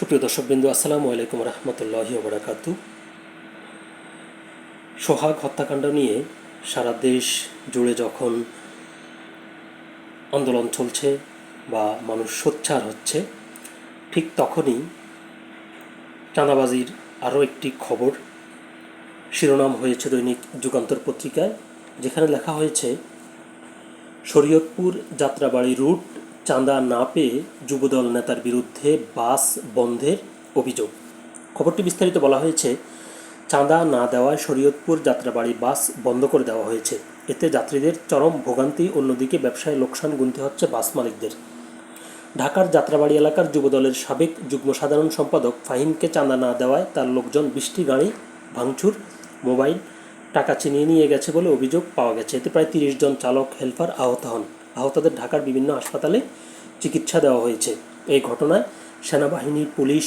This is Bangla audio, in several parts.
সুপ্রিয় দর্শকবৃন্দু, আসসালামু আলাইকুম রহমতুল্লাহি ওবরাকাতু সোহাগ হত্যাকাণ্ড নিয়ে সারা দেশ জুড়ে যখন আন্দোলন চলছে বা মানুষ সোচ্চার হচ্ছে, ঠিক তখনই চাঁদাবাজির আরও একটি খবর, শিরোনাম হয়েছে দৈনিক যুগান্তর পত্রিকায়, যেখানে লেখা হয়েছে, শরীয়তপুর যাত্রাবাড়ি রুট চাঁদা না পেয়ে যুবদল নেতার বিরুদ্ধে বাস বন্ধের অভিযোগ। খবরটি বিস্তারিত বলা হয়েছে, চাঁদা না দেওয়ায় শরীয়তপুর যাত্রাবাড়ি বাস বন্ধ করে দেওয়া হয়েছে। এতে যাত্রীদের চরম ভোগান্তি, অন্যদিকে ব্যবসায় লোকসান গুনতে হচ্ছে বাস মালিকদের। ঢাকার যাত্রাবাড়ি এলাকার যুবদলের সাবেক যুগ্ম সাধারণ সম্পাদক ফাহিমকে চাঁদা না দেওয়ায় তার লোকজন বৃষ্টি গাড়ি, ভাঙচুর, মোবাইল, টাকা ছিনিয়ে নিয়ে গেছে বলে অভিযোগ পাওয়া গেছে। এতে প্রায় তিরিশ জন চালক, হেলপার আহত হন। আহতদের ঢাকার বিভিন্ন হাসপাতালে চিকিৎসা দেওয়া হয়েছে। এই ঘটনায় সেনাবাহিনী পুলিশ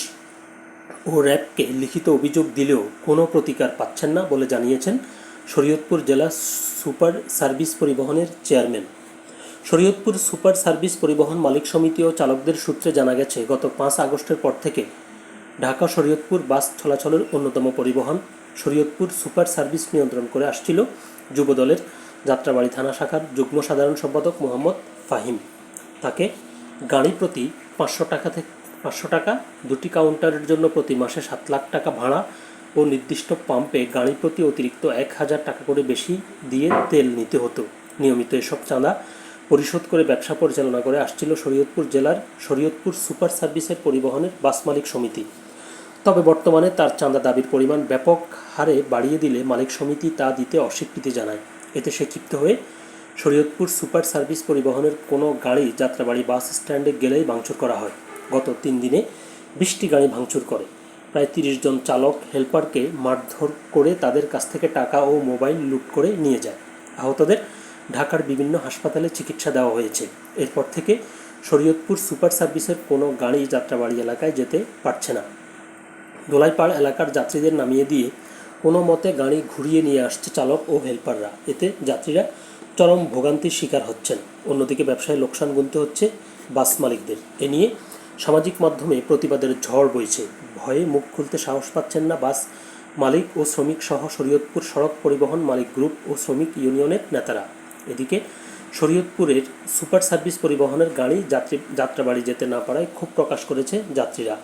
ও র্যাবকে লিখিত অভিযোগ দিলেও কোনো প্রতিকার পাচ্ছেন না বলে জানিয়েছেন শরীয়তপুর জেলা সুপার সার্ভিস পরিবহনের চেয়ারম্যান। শরীয়তপুর সুপার সার্ভিস পরিবহন মালিক সমিতি ও চালকদের সূত্রে জানা গেছে, গত পাঁচ আগস্টের পর থেকে ঢাকা শরীয়তপুর বাস চলাচলের অন্যতম পরিবহন শরীয়তপুর সুপার সার্ভিস নিয়ন্ত্রণ করে আসছিল যুবদলের যাত্রাবাড়ি থানা শাখার যুগ্ম সাধারণ সম্পাদক মোহাম্মদ ফাহিম। তাকে গাড়ি প্রতি পাঁচশো টাকা থেকে পাঁচশো টাকা, দুটি কাউন্টারের জন্য প্রতি মাসে সাত লাখ টাকা ভাড়া ও নির্দিষ্ট পাম্পে গাড়ি প্রতি অতিরিক্ত এক হাজার টাকা করে বেশি দিয়ে তেল নিতে হতো। নিয়মিত এসব চাঁদা পরিশোধ করে ব্যবসা পরিচালনা করে আসছিল শরীয়তপুর জেলার শরীয়তপুর সুপার সার্ভিসের পরিবহনের বাস মালিক সমিতি। তবে বর্তমানে তার চাঁদা দাবির পরিমাণ ব্যাপক হারে বাড়িয়ে দিলে মালিক সমিতি তা দিতে অস্বীকৃতি জানায়। এতে সে ক্ষিপ্ত হয়ে শরীয়তপুর সুপার সার্ভিস পরিবহনের কোনো গাড়ি, যাত্রাবাড়ি, বাস স্ট্যান্ডে গেলেই ভাঙচুর করা হয়। গত তিন দিনে বিশটি গাড়ি ভাঙচুর করে। প্রায় তিরিশ জন চালক, হেলপারকে মারধর করে তাদের কাছ থেকে টাকা ও মোবাইল লুট করে নিয়ে যায়। আহতদের ঢাকার বিভিন্ন হাসপাতালে চিকিৎসা দেওয়া হয়েছে। এরপর থেকে শরীয়তপুর সুপার সার্ভিসের কোনো গাড়ি, যাত্রাবাড়ি এলাকায় যেতে পারছে না। দোলাইপাড় এলাকার যাত্রীদের নামিয়ে দিয়ে কোনো মতে গাড়ি ঘুরিয়ে নিয়ে আসছে চালক ও হেলপাররা। এতে যাত্রীরা চরম ভোগান্তির শিকার হচ্ছেন। অন্যদিকে ব্যবসায় লোকসান গুনতে হচ্ছে বাস মালিকদের। এ নিয়ে সামাজিক মাধ্যমে প্রতিবাদের ঝড় বইছে। ভয়ে মুখ খুলতে সাহস পাচ্ছেন না বাস মালিক ও শ্রমিক সহ শরীয়তপুর সড়ক পরিবহন মালিক গ্রুপ ও শ্রমিক ইউনিয়নের নেতারা। এদিকে শরীয়তপুরের সুপার সার্ভিস পরিবহনের গাড়ি যাত্রী যাত্রাবাড়ি যেতে না পারায় ক্ষোভ প্রকাশ করেছে যাত্রীরা।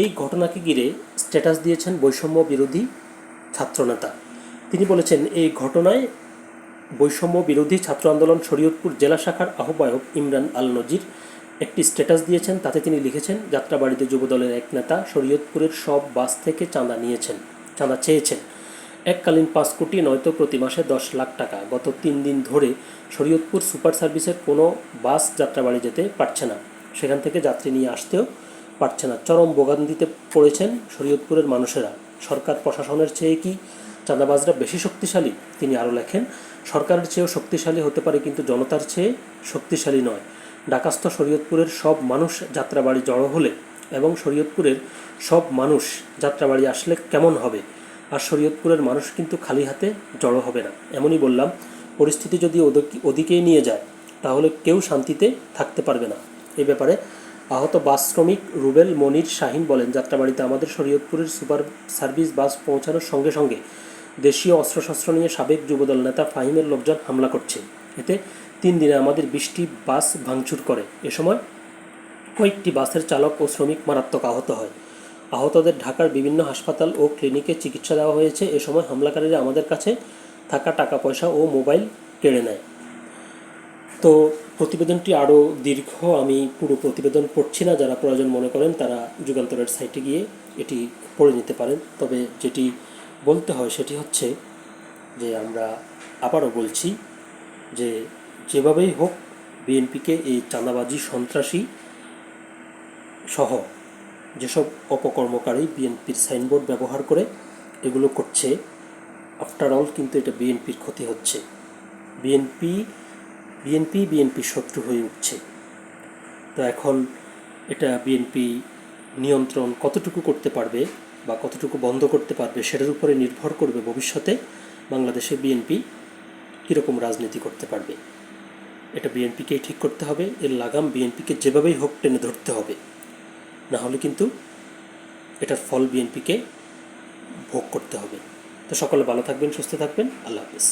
এই ঘটনাকে ঘিরে স্ট্যাটাস দিয়েছেন বৈষম্য বিরোধী ছাত্রনেতা। তিনি বলেছেন, এই ঘটনায় বৈষম্য বিরোধী ছাত্র আন্দোলন শরীয়তপুর জেলা শাখার আহ্বায়ক ইমরান আল নজির একটি স্ট্যাটাস দিয়েছেন। তাতে তিনি লিখেছেন, যাত্রাবাড়িতে যুবদলের এক নেতা শরীয়তপুরের সব বাস থেকে চাঁদা নিয়েছেন, চাঁদা চেয়েছেন। এককালীন পাঁচ কোটি নয়তো প্রতি মাসে দশ লাখ টাকা। গত তিন দিন ধরে শরীয়তপুর সুপার সার্ভিসের কোনো বাস যাত্রাবাড়ি যেতে পারছে না। সেখান থেকে যাত্রী নিয়ে আসতেও পারছে না। চরম ভোগান্তিতে পড়েছেন শরীয়তপুরের মানুষেরা। সরকার প্রশাসনের চেয়ে কি চাঁদাবাজরা বেশি শক্তিশালী? তিনি আরও লেখেন, সরকারের চেয়েও শক্তিশালী হতে পারে কিন্তু জনতার চেয়ে শক্তিশালী নয়। ডাকাস্থ শরীয়তপুরের সব মানুষ যাত্রাবাড়ি জড়ো হলে এবং শরীয়তপুরের সব মানুষ যাত্রাবাড়ি আসলে কেমন হবে? আর শরীয়তপুরের মানুষ কিন্তু খালি হাতে জড়ো হবে না। এমনই বললাম, পরিস্থিতি যদি ওদিক- ওদিকেই নিয়ে যায়, তাহলে কেউ শান্তিতে থাকতে পারবে না। এই ব্যাপারে আহত বাস শ্রমিক রুবেল মনির শাহিন বলেন, যাত্রাবাড়িতে আমাদের শরীয়তপুরের সুপার সার্ভিস বাস পৌঁছানোর সঙ্গে সঙ্গে দেশীয় অস্ত্রশস্ত্র নিয়ে সাবেক যুবদল নেতা ফাহিমের লোকজন হামলা করছে। এতে তিন দিনে আমাদের বৃষ্টি বাস ভাঙচুর করে। এ সময় কয়েকটি বাসের চালক ও শ্রমিক মারাত্মক আহত হয়। আহতদের ঢাকার বিভিন্ন হাসপাতাল ও ক্লিনিকে চিকিৎসা দেওয়া হয়েছে। এ সময় হামলাকারীরা আমাদের কাছে থাকা টাকা, পয়সা ও মোবাইল কেড়ে নেয়। তো প্রতিবেদনটি আরও দীর্ঘ, আমি পুরো প্রতিবেদন পড়ছি না, যারা প্রয়োজন মনে করেন তারা যুগান্তরের সাইটে গিয়ে এটি পড়ে নিতে পারেন। তবে যেটি বলতে হয় সেটি হচ্ছে যে আমরা আবারও বলছি যে যেভাবেই হোক বিএনপিকে এই চাঁদাবাজি, সন্ত্রাসী সহ যেসব অপকর্মকারী বিএনপির সাইনবোর্ড ব্যবহার করে এগুলো করছে, আফটার অল কিন্তু এটা বিএনপির ক্ষতি হচ্ছে। বিএনপি বিএনপি বিএনপির শত্রু হয়ে উঠছে। তো এখন এটা বিএনপি নিয়ন্ত্রণ কতটুকু করতে পারবে বা কতটুকু বন্ধ করতে পারবে সেটার উপরে নির্ভর করবে ভবিষ্যতে বাংলাদেশে বিএনপি কীরকম রাজনীতি করতে পারবে। এটা বিএনপিকেই ঠিক করতে হবে, এর লাগাম বিএনপিকে যেভাবেই হোক টেনে ধরতে হবে। না হলে কিন্তু এটার ফল বিএনপিকে ভোগ করতে হবে। তো সকলে ভালো থাকবেন, সুস্থ থাকবেন, আল্লাহ হাফিজ।